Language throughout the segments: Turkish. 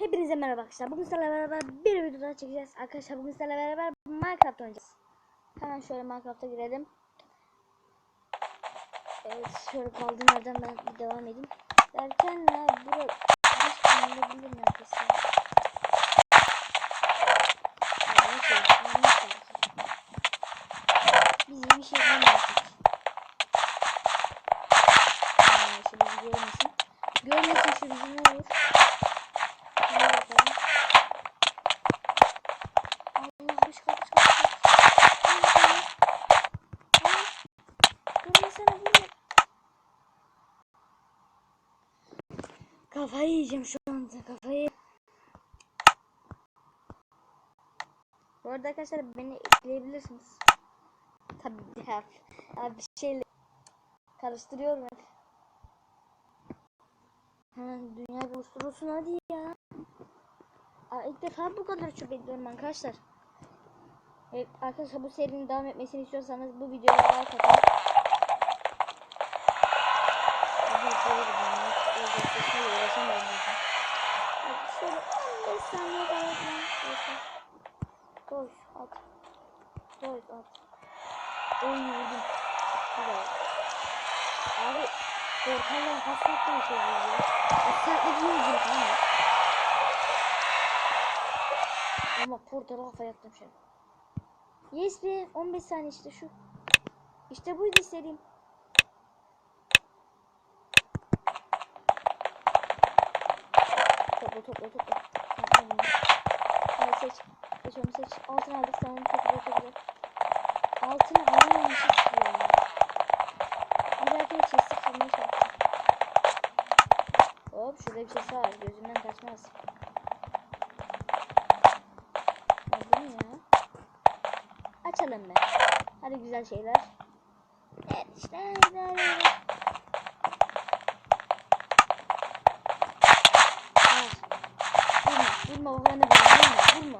Hepinize merhaba arkadaşlar. Bugün sizlerle beraber bir video daha çekeceğiz. Arkadaşlar bugün sizlerle beraber Minecraft oynayacağız. Hemen şöyle Minecraft'a girelim. Evet şöyle kaldığım yerden ben bir devam edeyim. Derken ya bura hiç neyse, ben neyse. Biz bir şey. Aa, şu bizi görmesin. Görmesin şu ne olur. Hadi bakalım. Allah kaç kaç kaç kaç. Hadi bakalım. Aa, Vurmasana vurma. Kafayı yiyeceğim şu anda kafayı. Bu arada arkadaşlar beni ekleyebilirsiniz. Tabii hep. Abi bir şeyle karıştırıyorum hep. Hemen dünya buluşturulsun hadi ya. Aa, ilk defa bu kadar çok ediyorum arkadaşlar. Evet, arkadaşlar bu serinin devam etmesini istiyorsanız bu videoya like atın. Zaten. Hadi şöyle 15 saniye daha. Koş at. Koş at. Oy vurdum. Şey? Ama portala kafa yaptım an. Yes be 15 saniye işte şu. İşte buydu istediğim. Topla topla topla. Hadi seç. Seç onu seç. Altın aldık çok güzel çok güzel. Altını alamamışız ki ya. Dahakine chest'i kırmaya çalışacağım. Hop şurada bir ses var. Gözümden kaçmaz. Ne ya? Açalım be. Hadi güzel şeyler. Evet işte idare eder. Hayır. Vurma, vurma babanı vurma, vurma,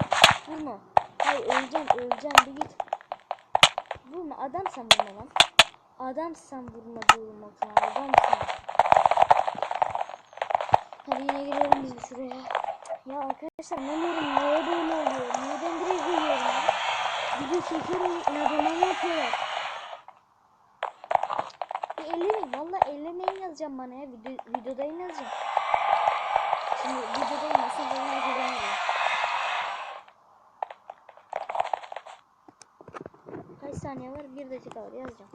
vurma. Hayır öleceğim, öleceğim bir git. Vurma, adamsan vurma lan. Adamsan vurma diyorum bak sana, adamsan. Hadi yine geliyorum biz şuraya. Ya arkadaşlar anlamıyorum niye böyle oluyor? Neden direkt geliyorum ya? Video çekiyorum inadına ne yapıyorlar? Bir ellemeyin valla ellemeyin yazacağım bana ya video, videodayım yazacağım. Şimdi videodayım nasıl ben herkese anlarım. Kaç saniye var? Bir dakika var yazacağım.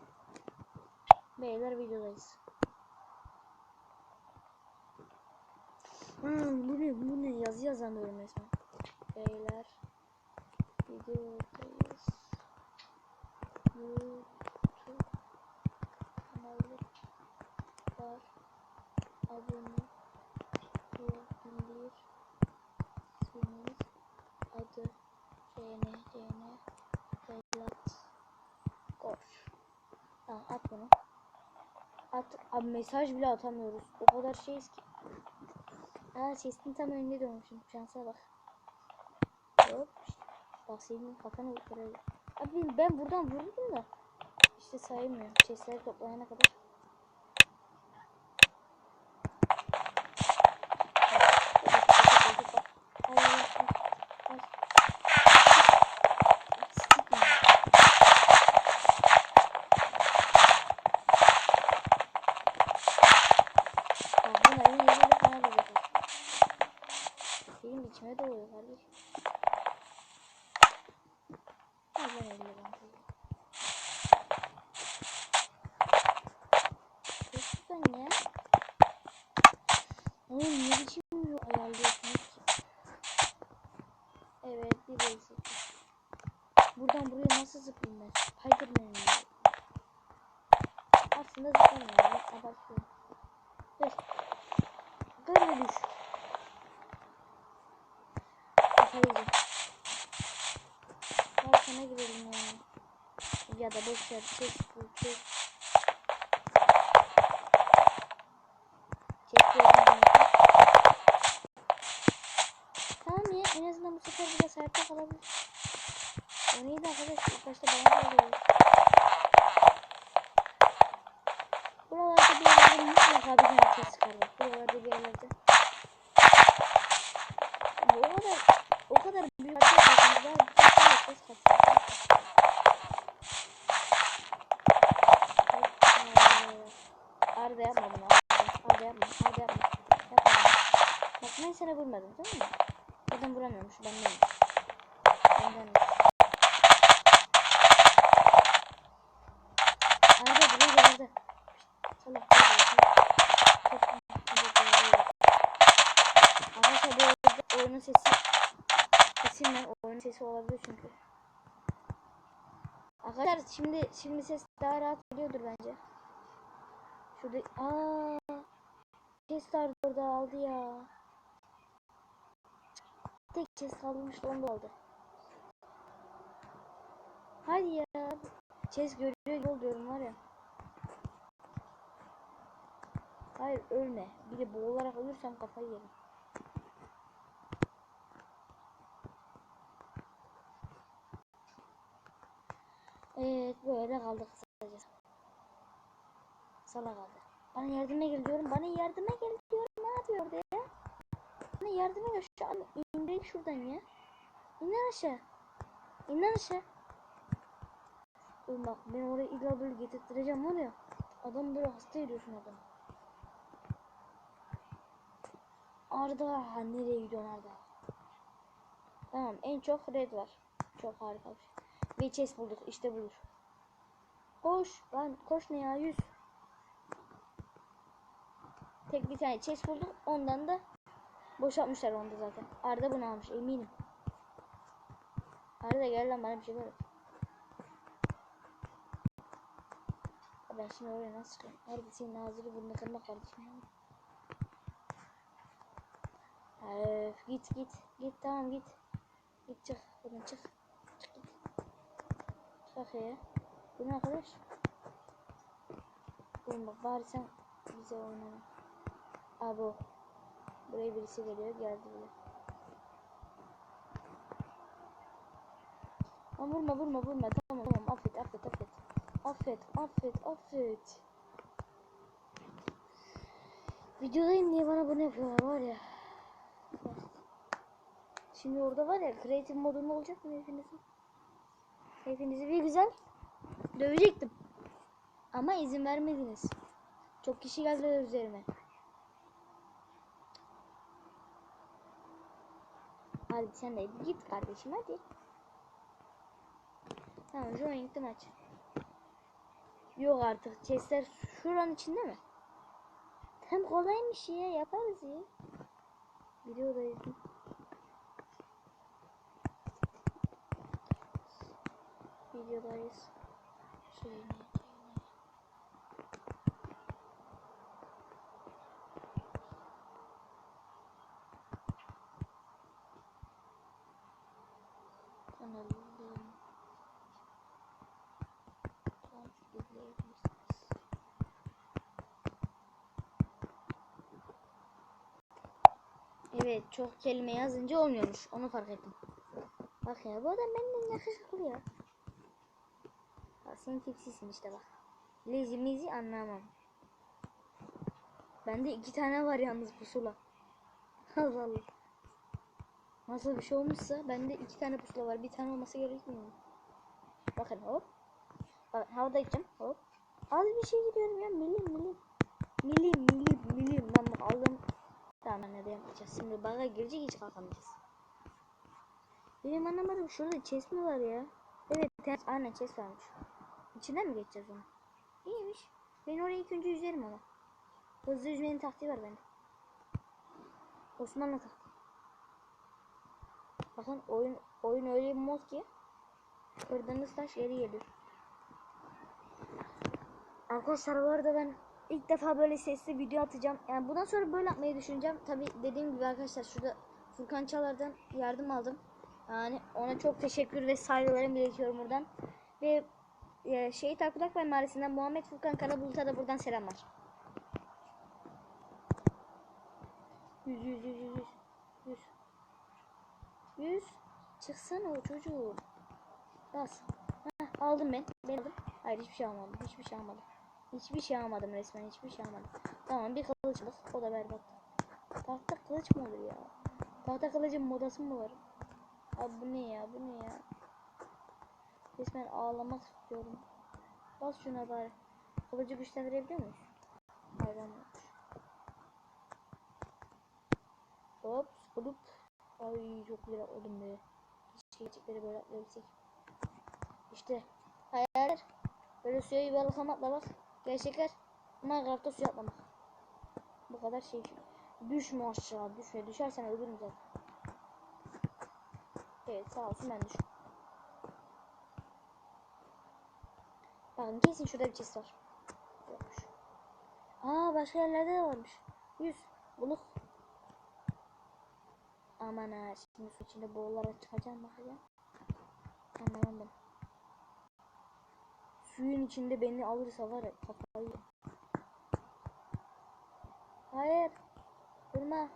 Beyler videodayız. Hmm, bu ne bu ne yazı yazamıyorum resmen. Beyler videodayız. YouTube kanalı var. Abone olabilirsiniz. Adı CN Tamam at bunu. At. Abi mesaj bile atamıyoruz. O kadar şeyiz ki. Aa chest'in tam önünde dönmüşüm. Şansa bak. Hop. Bak senin kafanı kırıyor. Abi ben buradan vurdum da. İşte sayılmıyor. Chest'leri toplayana kadar. Ay, ay, ay, ay. Sıkıntı yok. Ya bunlar yine yine bana da bakar. İçime doğuyor kardeşim. Ben eline ben ya. Oğlum ne biçim ayarlıyorsunuz ki? Evet bir basic. Buradan buraya nasıl zıplayayım ben? Spiderman'im. Aslında zıplamıyorum. Abartıyorum. Dur. Dur. Kafayıcı. Gel sana girelim ya. Ya da boş ver. Çek bu çek. Çekiyorum. Tamam ya en azından bu sefer biraz hayatta kalabilir. O neydi arkadaş? İlk başta bana da oluyor. Buralarda bir yerlerde mutlaka bir tane ses çıkar bak. Buralarda bir yerlerde. o kadar o kadar büyük harita yapıyorsunuz abi. Bir tane ses kasıyor. Arda yapma bunu. Arda yapma. Arda yapma. Yapma. Bak ben sana vurmadım tamam mı? Zaten vuramıyorum şu benden. Benden. Arda buraya gel Arda. Salak. Arkadaşlar bu arada oyunun sesi kesinle oyunun sesi olabilir çünkü. Arkadaşlar şimdi şimdi ses daha rahat geliyordur bence. Şurada aa vardı orada aldı ya. Tek ses kalmış onda aldı. Hadi ya. Ses görüyor yol diyorum var ya. Hayır ölme. Bir de boğularak ölürsem kafayı yerim. Evet böyle kaldık kısacası. Sala kaldı. Bana yardıma gel diyorum. Bana yardıma gel diyorum. Ne yapıyor orada ya? Bana yardıma gel. Şu an indireyim şuradan ya. İn aşağı. İn aşağı. Bak ben oraya illa böyle getirttireceğim var ya. Adam böyle hasta ediyorsun adamı. Arda ha nereye gidiyorsun Arda? Tamam en çok red var. Çok harika bir şey. Chest bulduk işte budur. Koş lan koş ne ya yüz. Tek bir tane chest bulduk ondan da boşaltmışlar onu da zaten. Arda bunu almış eminim. Arda gel lan bana bir şey ver. Ben şimdi oraya nasıl çıkayım? Arda senin ağzını burnuna kırmak kardeşim. Öf, git git git tamam git. Git çık buradan çık. Çık git. Çık ya. Bu ne arkadaş? Oğlum bak bari sen bize oynama. Abo. Buraya birisi geliyor geldi bile. Lan vurma vurma vurma tamam tamam affet affet affet. Affet affet affet. Videodayım diye bana bunu yapıyorlar var ya. Şimdi orada var ya creative modunda olacak mı hepinizin? Hepinizi bir güzel dövecektim. Ama izin vermediniz. Çok kişi geldiler üzerime. Hadi sen de git kardeşim hadi. Tamam join'li maç. Yok artık chestler şuranın içinde mi? Hem kolaymış ya yaparız ya. Videodayız. Videodayız. Şeyini, Evet çok kelime yazınca olmuyormuş. Onu fark ettim. Bak ya bu adam benden yakışıklı ya. Sen tipsizsin işte bak. Lazy mizi anlamam. Bende iki tane var yalnız pusula. Allah Allah. Nasıl bir şey olmuşsa bende iki tane pusula var. Bir tane olması gerekmiyor? Bakın hop. Bak havada gideceğim hop. Az bir şey gidiyorum ya milim milim. Milim milim milim. Ben bak aldım. Tamam ne de yapacağız. Şimdi baga girecek hiç kalkamayacağız. Benim anlamadım şurada chest mi var ya? Evet ters aynen chest varmış. İçinden mi geçeceğiz onu? İyiymiş. Ben oraya ilk önce yüzerim ama. Hızlı yüzmenin taktiği var bende. Osmanlı taktiği. Bakın oyun oyun öyle bir mod ki kırdığınız taş geri geliyor. Arkadaşlar bu arada ben ilk defa böyle sesli video atacağım. Yani bundan sonra böyle yapmayı düşüneceğim. Tabi dediğim gibi arkadaşlar şurada Furkan Çalar'dan yardım aldım. Yani ona çok teşekkür ve saygılarımı iletiyorum buradan. Ve e, Şehit Akbudak Mahallesi'nden Muhammed Furkan Karabulut'a da buradan selamlar. Yüz yüz yüz yüz yüz. Yüz. Yüz. Çıksana o çocuğu. Bas. Heh, aldım ben. Ben aldım. Hayır hiçbir şey almadım. Hiçbir şey almadım. Hiçbir şey almadım resmen. Hiçbir şey almadım. Tamam bir kılıç bak. O da berbat. Tahta kılıç mı olur ya? Tahta kılıcın modası mı var? Abi bu ne ya bu ne ya? Resmen ağlamak istiyorum. Bas şuna bari. Kılıcı güçlendirebiliyor muyuz? Hayvan. Hop hop. Ay çok güzel atladım be. Gerçekleri böyle atlayabilsek. İşte hayaller. Böyle suya yuvarlakan atla bak. Gerçekler. Minecraft'ta suya atlamak. Bu kadar şey. Düşme aşağı düşme. Düşersen ölürüm zaten. Evet sağ olsun ben düştüm. Bakın kesin şurada bir çiz var. Yokmuş. Aa başka yerlerde de varmış. Yüz. Buluk. Aman ha şimdi su içinde boğularak çıkacağım bakacağım. Anlamam ben. Suyun içinde beni alırsa var ya kafayı. Hayır. Vurma.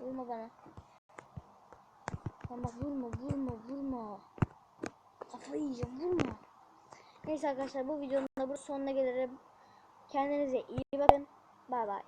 Vurma bana. Ama vurma vurma vurma. Kafayı yiyeceğim vurma. Neyse arkadaşlar bu videonun da bu sonuna gelirim. Kendinize iyi bakın. Bay bay.